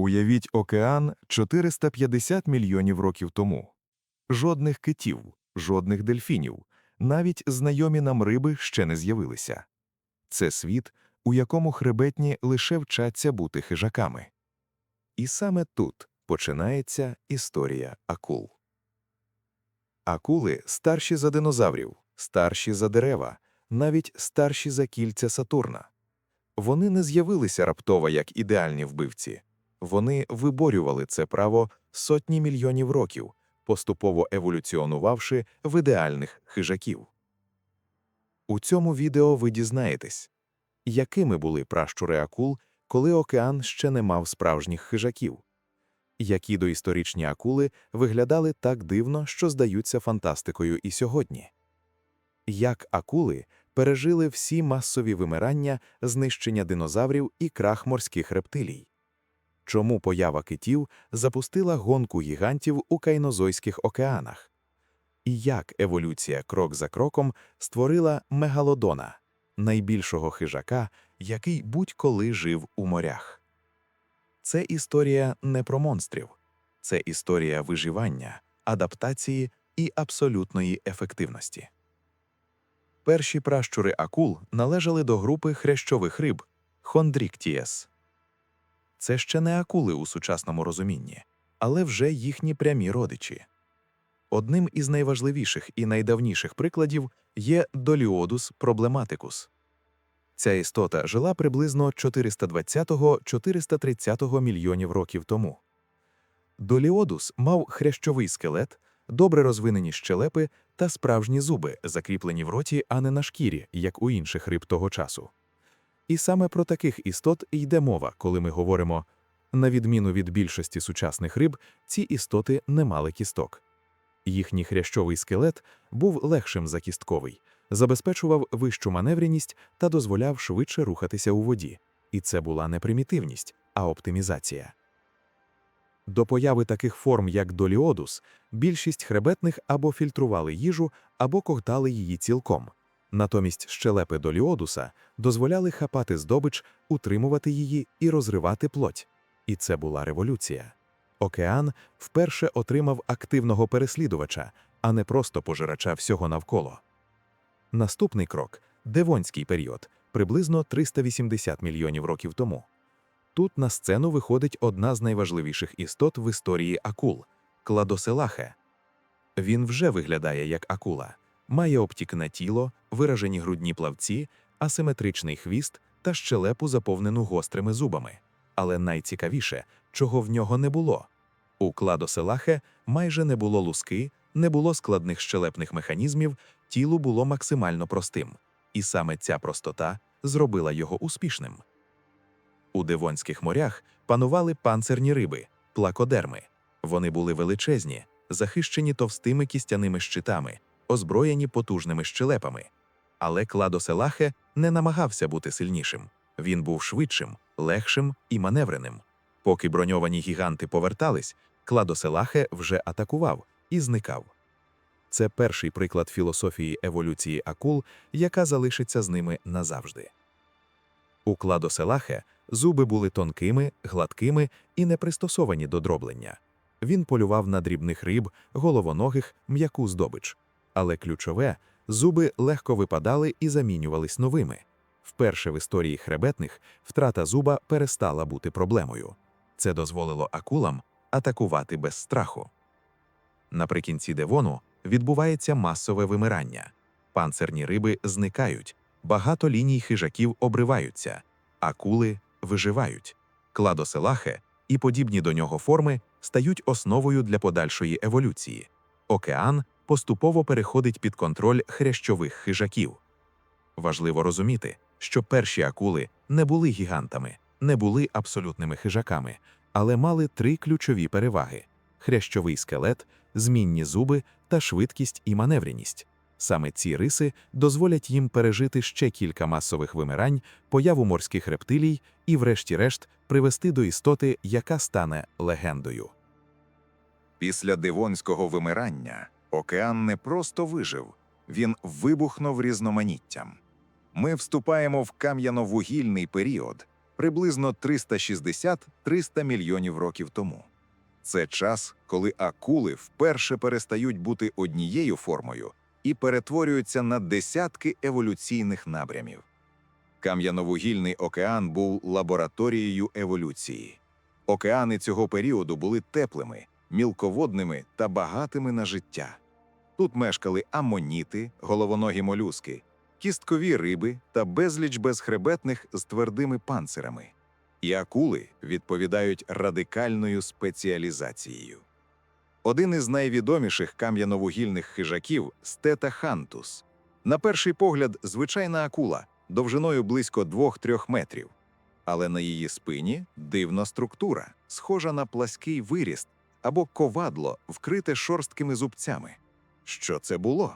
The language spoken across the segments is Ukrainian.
Уявіть океан 450 мільйонів років тому. Жодних китів, жодних дельфінів, навіть знайомі нам риби ще не з'явилися. Це світ, у якому хребетні лише вчаться бути хижаками. І саме тут починається історія акул. Акули старші за динозаврів, старші за дерева, навіть старші за кільця Сатурна. Вони не з'явилися раптово як ідеальні вбивці. Вони виборювали це право сотні мільйонів років, поступово еволюціонувавши в ідеальних хижаків. У цьому відео ви дізнаєтесь, якими були пращури акул, коли океан ще не мав справжніх хижаків, які доісторичні акули виглядали так дивно, що здаються фантастикою і сьогодні, як акули пережили всі масові вимирання, знищення динозаврів і крах морських рептилій. Чому поява китів запустила гонку гігантів у кайнозойських океанах? І як еволюція крок за кроком створила мегалодона, найбільшого хижака, який будь-коли жив у морях? Це історія не про монстрів, це історія виживання, адаптації і абсолютної ефективності. Перші пращури акул належали до групи хрящових риб хондріктієс. Це ще не акули у сучасному розумінні, але вже їхні прямі родичі. Одним із найважливіших і найдавніших прикладів є Доліодус проблематикус. Ця істота жила приблизно 420-430 мільйонів років тому. Доліодус мав хрящовий скелет, добре розвинені щелепи та справжні зуби, закріплені в роті, а не на шкірі, як у інших риб того часу. І саме про таких істот йде мова, коли ми говоримо на відміну від більшості сучасних риб, ці істоти не мали кісток. Їхній хрящовий скелет був легшим за кістковий, забезпечував вищу маневреність та дозволяв швидше рухатися у воді. І це була не примітивність, а оптимізація. До появи таких форм, як доліодус, більшість хребетних або фільтрували їжу, або ковтали її цілком. Натомість щелепи доліодуса дозволяли хапати здобич, утримувати її і розривати плоть. І це була революція. Океан вперше отримав активного переслідувача, а не просто пожирача всього навколо. Наступний крок девонський період, приблизно 380 мільйонів років тому. Тут на сцену виходить одна з найважливіших істот в історії акул кладоселахе. Він вже виглядає як акула, має обтікне тіло, виражені грудні плавці, асиметричний хвіст та щелепу, заповнену гострими зубами. Але найцікавіше, чого в нього не було. У кладоселахе майже не було луски, не було складних щелепних механізмів, тіло було максимально простим, і саме ця простота зробила його успішним. У Девонських морях панували панцирні риби, плакодерми. Вони були величезні, захищені товстими кістяними щитами, озброєні потужними щелепами. Але Кладоселахе не намагався бути сильнішим. Він був швидшим, легшим і маневреним. Поки броньовані гіганти повертались, Кладоселахе вже атакував і зникав. Це перший приклад філософії еволюції акул, яка залишиться з ними назавжди. У Кладоселахе зуби були тонкими, гладкими і не пристосовані до дроблення. Він полював на дрібних риб, головоногих, м'яку здобич. Але ключове зуби легко випадали і замінювались новими. Вперше в історії хребетних втрата зуба перестала бути проблемою. Це дозволило акулам атакувати без страху. Наприкінці Девону відбувається масове вимирання. Панцирні риби зникають, багато ліній хижаків обриваються, акули виживають. Кладоселахе і подібні до нього форми стають основою для подальшої еволюції. Океан поступово переходить під контроль хрящових хижаків. Важливо розуміти, що перші акули не були гігантами, не були абсолютними хижаками, але мали три ключові переваги: хрящовий скелет, змінні зуби та швидкість і маневреність. Саме ці риси дозволять їм пережити ще кілька масових вимирань, появу морських рептилій і, врешті-решт, привести до істоти, яка стане легендою. Після дивонського вимирання океан не просто вижив, він вибухнув різноманіттям. Ми вступаємо в кам'яно-вугільний період, приблизно 360-300 мільйонів років тому. Це час, коли акули вперше перестають бути однією формою і перетворюються на десятки еволюційних напрямів. Кам'яновугільний океан був лабораторією еволюції. Океани цього періоду були теплими, мілководними та багатими на життя. Тут мешкали амоніти, головоногі молюски, кісткові риби та безліч безхребетних з твердими панцирами. І акули відповідають радикальною спеціалізацією. Один із найвідоміших кам'яновугільних хижаків стетахантус. На перший погляд, звичайна акула довжиною близько 2-3 метрів. Але на її спині дивна структура, схожа на плаский виріст або ковадло, вкрите шорсткими зубцями. Що це було?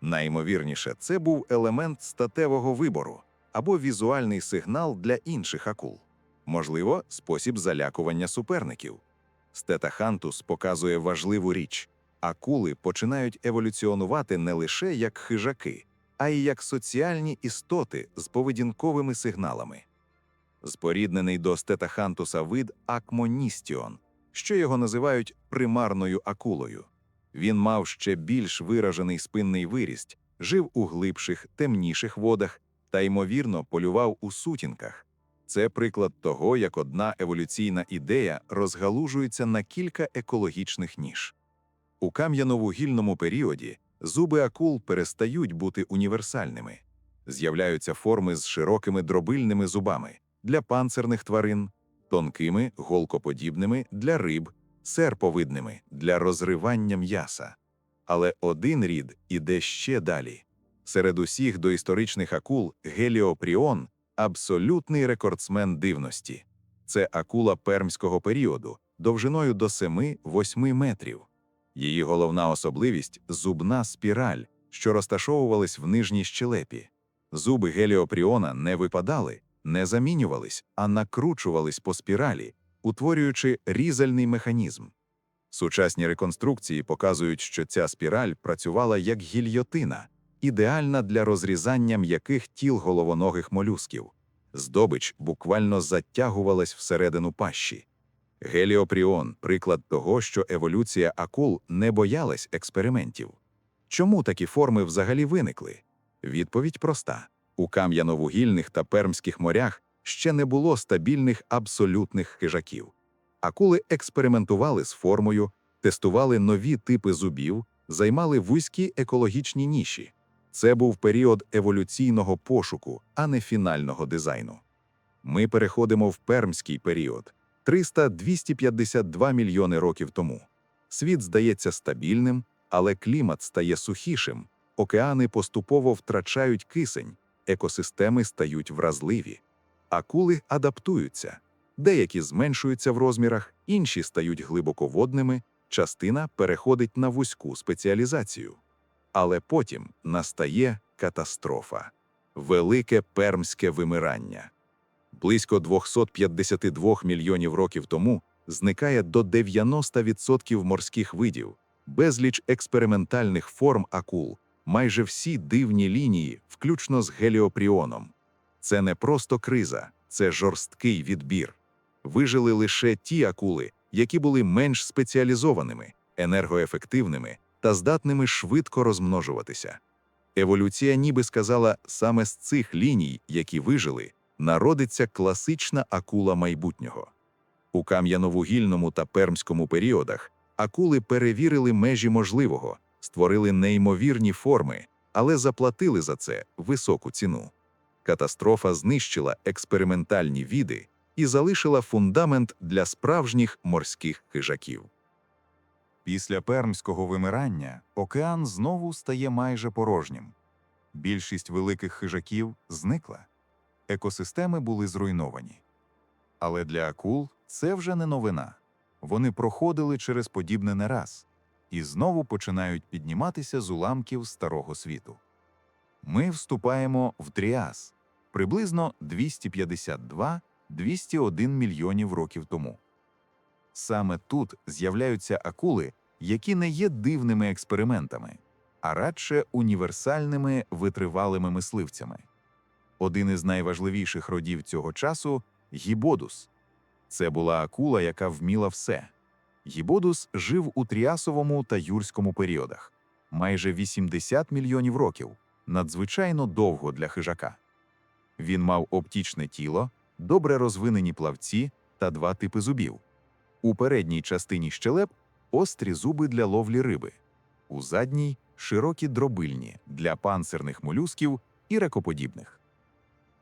Наймовірніше, це був елемент статевого вибору або візуальний сигнал для інших акул, можливо, спосіб залякування суперників. Стетахантус показує важливу річ: акули починають еволюціонувати не лише як хижаки, а й як соціальні істоти з поведінковими сигналами. Споріднений до стетахантуса вид акмоністіон, що його називають примарною акулою. Він мав ще більш виражений спинний виріст, жив у глибших, темніших водах та, ймовірно, полював у сутінках. Це приклад того, як одна еволюційна ідея розгалужується на кілька екологічних ніж. У кам'яновугільному періоді зуби акул перестають бути універсальними. З'являються форми з широкими дробильними зубами для панцирних тварин, тонкими, голкоподібними для риб, серповидними для розривання м'яса. Але один рід іде ще далі. Серед усіх доісторичних акул геліопріон абсолютний рекордсмен дивності. Це акула пермського періоду, довжиною до 7-8 метрів. Її головна особливість зубна спіраль, що розташовувались в нижній щелепі. Зуби геліопріона не випадали, не замінювались, а накручувались по спіралі, утворюючи різальний механізм. Сучасні реконструкції показують, що ця спіраль працювала як гільйотина, ідеальна для розрізання м'яких тіл головоногих молюсків. Здобич буквально затягувалась всередину пащі. Геліопріон приклад того, що еволюція акул не боялась експериментів. Чому такі форми взагалі виникли? Відповідь проста: у кам'яновугільних та пермських морях ще не було стабільних абсолютних хижаків. Акули експериментували з формою, тестували нові типи зубів, займали вузькі екологічні ніші. Це був період еволюційного пошуку, а не фінального дизайну. Ми переходимо в пермський період 300-252 мільйони років тому. Світ здається стабільним, але клімат стає сухішим, океани поступово втрачають кисень, екосистеми стають вразливі. Акули адаптуються. Деякі зменшуються в розмірах, інші стають глибоководними, частина переходить на вузьку спеціалізацію. Але потім настає катастрофа велике пермське вимирання. Близько 252 мільйонів років тому зникає до 90% морських видів, безліч експериментальних форм акул, майже всі дивні лінії, включно з геліопріоном. Це не просто криза, це жорсткий відбір. Вижили лише ті акули, які були менш спеціалізованими, енергоефективними та здатними швидко розмножуватися. Еволюція ніби сказала, саме з цих ліній, які вижили, народиться класична акула майбутнього. У кам'яновугільному та пермському періодах акули перевірили межі можливого, створили неймовірні форми, але заплатили за це високу ціну. Катастрофа знищила експериментальні віди і залишила фундамент для справжніх морських хижаків. Після пермського вимирання океан знову стає майже порожнім. Більшість великих хижаків зникла, екосистеми були зруйновані. Але для акул це вже не новина. Вони проходили через подібне не раз і знову починають підніматися з уламків старого світу. Ми вступаємо в Тріас приблизно 252-201 мільйонів років тому. Саме тут з'являються акули, які не є дивними експериментами, а радше універсальними витривалими мисливцями. Один із найважливіших родів цього часу Гібодус. Це була акула, яка вміла все. Гібодус жив у Тріасовому та Юрському періодах майже 80 мільйонів років, надзвичайно довго для хижака. Він мав оптічне тіло, добре розвинені плавці та два типи зубів. У передній частині щелеп острі зуби для ловлі риби, у задній широкі дробильні для панцирних молюсків і ракоподібних.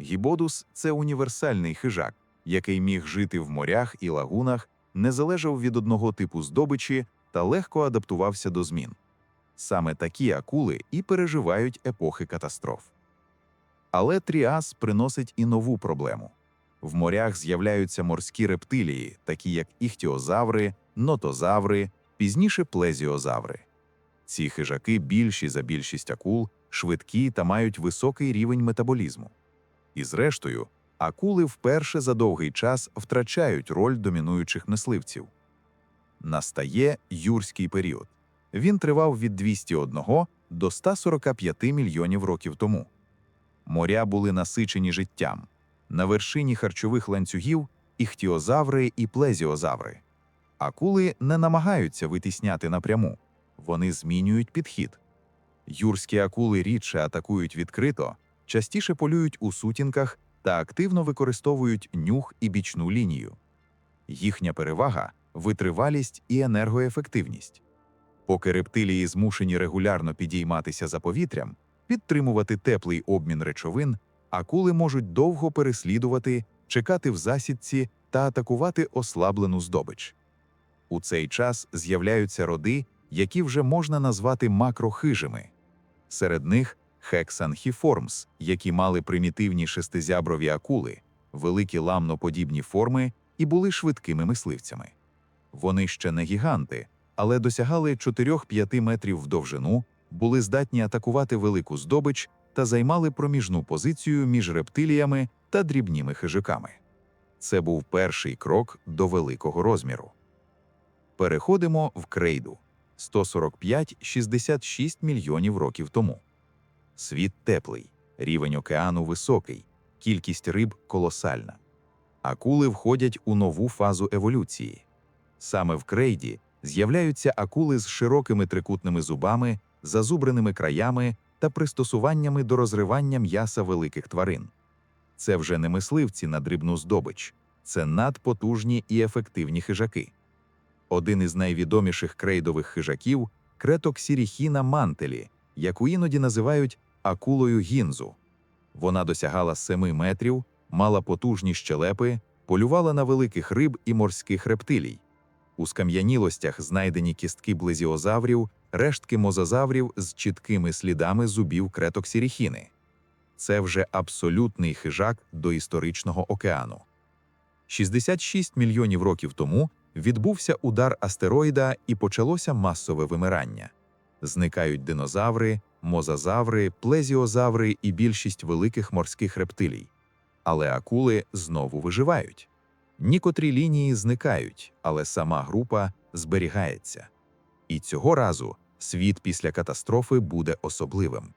Гібодус це універсальний хижак, який міг жити в морях і лагунах, не залежав від одного типу здобичі та легко адаптувався до змін. Саме такі акули і переживають епохи катастроф. Але тріас приносить і нову проблему. В морях з'являються морські рептилії, такі як іхтіозаври, нотозаври, пізніше плезіозаври. Ці хижаки більші за більшість акул, швидкі та мають високий рівень метаболізму. І зрештою, акули вперше за довгий час втрачають роль домінуючих мисливців. Настає юрський період. Він тривав від 201 до 145 мільйонів років тому. Моря були насичені життям. На вершині харчових ланцюгів іхтіозаври і плезіозаври. Акули не намагаються витісняти напряму, вони змінюють підхід. Юрські акули рідше атакують відкрито, частіше полюють у сутінках та активно використовують нюх і бічну лінію. Їхня перевага витривалість і енергоефективність. Поки рептилії змушені регулярно підійматися за повітрям, підтримувати теплий обмін речовин, акули можуть довго переслідувати, чекати в засідці та атакувати ослаблену здобич. У цей час з'являються роди, які вже можна назвати макрохижими. Серед них хексанхіформс, які мали примітивні шестизяброві акули, великі ламноподібні форми і були швидкими мисливцями. Вони ще не гіганти, але досягали 4-5 метрів в довжину, були здатні атакувати велику здобич та займали проміжну позицію між рептиліями та дрібніми хижаками. Це був перший крок до великого розміру. Переходимо в крейду 145-66 мільйонів років тому. Світ теплий, рівень океану високий, кількість риб колосальна. Акули входять у нову фазу еволюції. Саме в крейді з'являються акули з широкими трикутними зубами, зазубреними краями та пристосуваннями до розривання м'яса великих тварин. Це вже не мисливці на дрібну здобич, це надпотужні і ефективні хижаки. Один із найвідоміших крейдових хижаків кретоксіріхіна мантелі, яку іноді називають акулою гінзу. Вона досягала 7 метрів, мала потужні щелепи, полювала на великих риб і морських рептилій. У скам'янілостях знайдені кістки близіозаврів, рештки мозазаврів з чіткими слідами зубів кретоксіріхіни. Це вже абсолютний хижак до історичного океану. 66 мільйонів років тому відбувся удар астероїда і почалося масове вимирання. Зникають динозаври, мозазаври, плезіозаври і більшість великих морських рептилій. Але акули знову виживають. Нікотрі лінії зникають, але сама група зберігається. І цього разу світ після катастрофи буде особливим.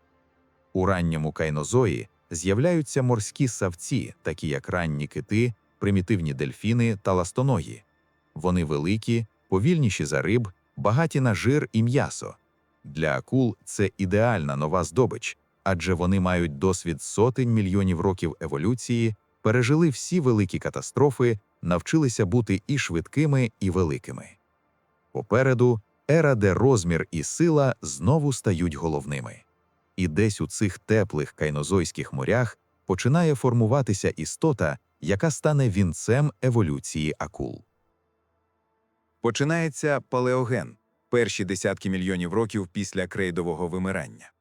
У ранньому кайнозої з'являються морські савці, такі як ранні кити, примітивні дельфіни та ластоногі. Вони великі, повільніші за риб, багаті на жир і м'ясо. Для акул це ідеальна нова здобич, адже вони мають досвід сотень мільйонів років еволюції, пережили всі великі катастрофи, навчилися бути і швидкими, і великими. Попереду ера, де розмір і сила знову стають головними. І десь у цих теплих кайнозойських морях починає формуватися істота, яка стане вінцем еволюції акул. Починається палеоген перші десятки мільйонів років після крейдового вимирання.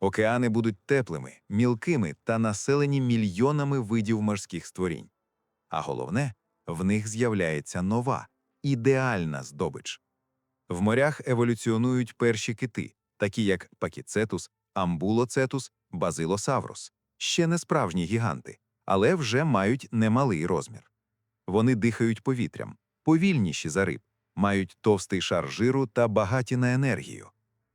Океани будуть теплими, мілкими та населені мільйонами видів морських створінь. А головне, в них з'являється нова, ідеальна здобич. В морях еволюціонують перші кити, такі як пакіцетус, амбулоцетус, базилосаврус, ще не справжні гіганти, але вже мають немалий розмір. Вони дихають повітрям, повільніші за риб, мають товстий шар жиру та багаті на енергію.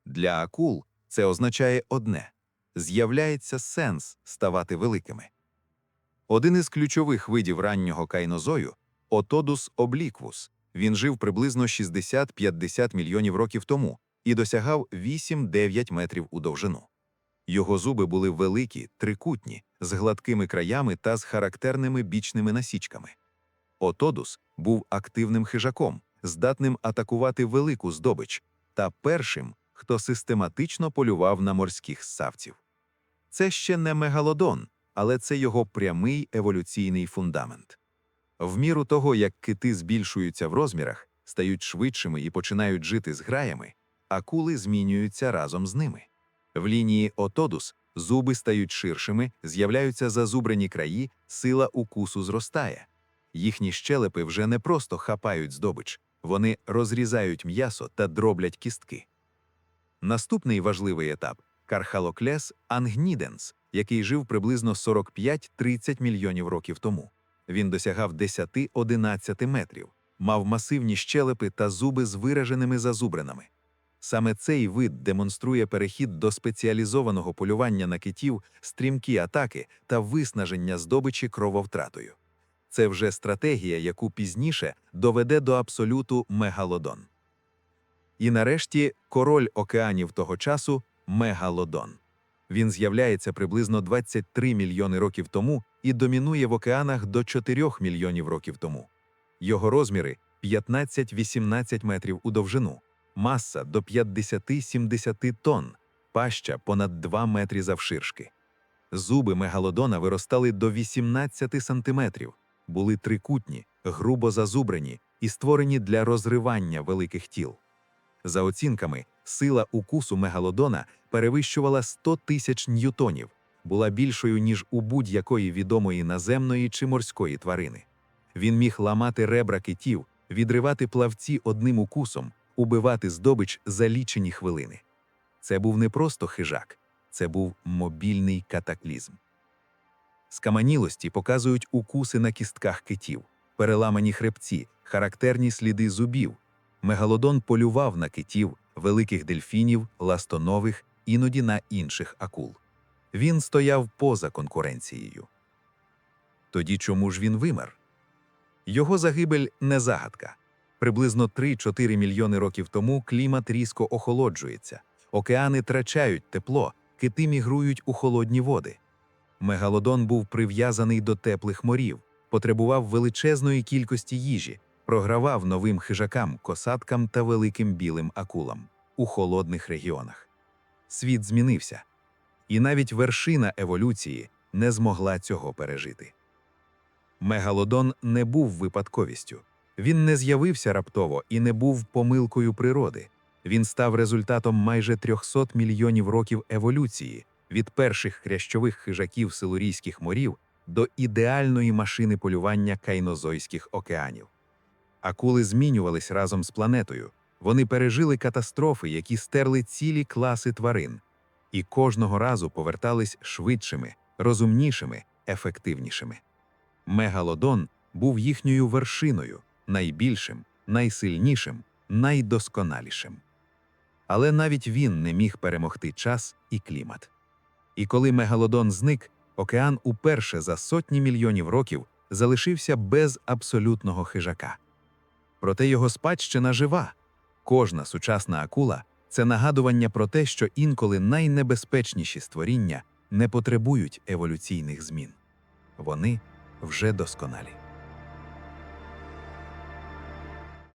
Для акул це означає одне з'являється сенс ставати великими. Один із ключових видів раннього кайнозою – Отодус обліквус. Він жив приблизно 60-50 мільйонів років тому і досягав 8-9 метрів у довжину. Його зуби були великі, трикутні, з гладкими краями та з характерними бічними насічками. Отодус був активним хижаком, здатним атакувати велику здобич, та першим, хто систематично полював на морських ссавців. Це ще не мегалодон, але це його прямий еволюційний фундамент. В міру того, як кити збільшуються в розмірах, стають швидшими і починають жити з граями, акули змінюються разом з ними. В лінії отодус зуби стають ширшими, з'являються зазубрені краї, сила укусу зростає. Їхні щелепи вже не просто хапають здобич, вони розрізають м'ясо та дроблять кістки. Наступний важливий етап Кархалоклес ангніденс, який жив приблизно 45-30 мільйонів років тому. Він досягав 10-11 метрів, мав масивні щелепи та зуби з вираженими зазубринами. Саме цей вид демонструє перехід до спеціалізованого полювання на китів, стрімкі атаки та виснаження здобичі крововтратою. Це вже стратегія, яку пізніше доведе до абсолюту мегалодон. І нарешті король океанів того часу мегалодон. Він з'являється приблизно 23 мільйони років тому і домінує в океанах до 4 мільйонів років тому. Його розміри 15-18 метрів у довжину, маса до 50-70 тонн, паща понад 2 метри завширшки. Зуби мегалодона виростали до 18 сантиметрів, були трикутні, грубо зазубрені і створені для розривання великих тіл. За оцінками, сила укусу мегалодона перевищувала 100 тисяч ньютонів, була більшою, ніж у будь-якої відомої наземної чи морської тварини. Він міг ламати ребра китів, відривати плавці одним укусом, убивати здобич за лічені хвилини. Це був не просто хижак, це був мобільний катаклізм. Скаманілості показують укуси на кістках китів, переламані хребці, характерні сліди зубів. Мегалодон полював на китів, великих дельфінів, ластонових, іноді на інших акул. Він стояв поза конкуренцією. Тоді чому ж він вимер? Його загибель не загадка. Приблизно 3-4 мільйони років тому клімат різко охолоджується, океани трачають тепло, кити мігрують у холодні води. Мегалодон був прив'язаний до теплих морів, потребував величезної кількості їжі, програвав новим хижакам, косаткам та великим білим акулам у холодних регіонах. Світ змінився, і навіть вершина еволюції не змогла цього пережити. Мегалодон не був випадковістю. Він не з'явився раптово і не був помилкою природи. Він став результатом майже 300 мільйонів років еволюції від перших хрящових хижаків силурійських морів до ідеальної машини полювання кайнозойських океанів. Акули змінювались разом з планетою. Вони пережили катастрофи, які стерли цілі класи тварин, і кожного разу повертались швидшими, розумнішими, ефективнішими. Мегалодон був їхньою вершиною, найбільшим, найсильнішим, найдосконалішим. Але навіть він не міг перемогти час і клімат. І коли мегалодон зник, океан уперше за сотні мільйонів років залишився без абсолютного хижака. Проте його спадщина жива. Кожна сучасна акула це нагадування про те, що інколи найнебезпечніші створіння не потребують еволюційних змін. Вони вже досконалі.